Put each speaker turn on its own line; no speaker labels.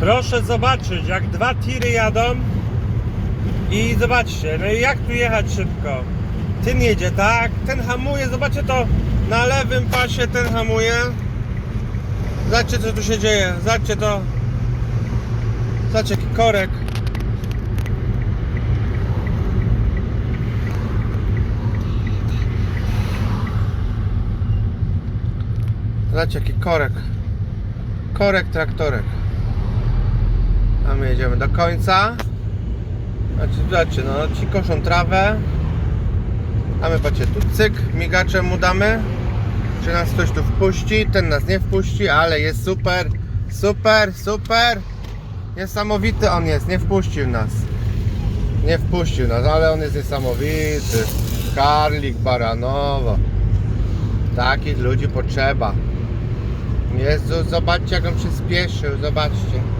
Proszę zobaczyć, jak dwa tiry jadą i zobaczcie, no i jak tu jechać szybko. Ten jedzie tak, ten hamuje, zobaczcie to na lewym pasie ten hamuje. Zobaczcie co tu się dzieje, zobaczcie to. Zobaczcie jaki korek. Zobaczcie jaki korek. Korek traktorek. My jedziemy do końca. Znaczy, zobaczcie, no ci koszą trawę. A my patrzcie, tu cyk, migaczem mu damy. Czy nas ktoś tu wpuści? Ten nas nie wpuści, ale jest super, super, super. Niesamowity on jest, nie wpuścił nas. Nie wpuścił nas, ale on jest niesamowity. Karlik Baranowo. Takich ludzi potrzeba. Jezu, zobaczcie jak on przyspieszył, zobaczcie.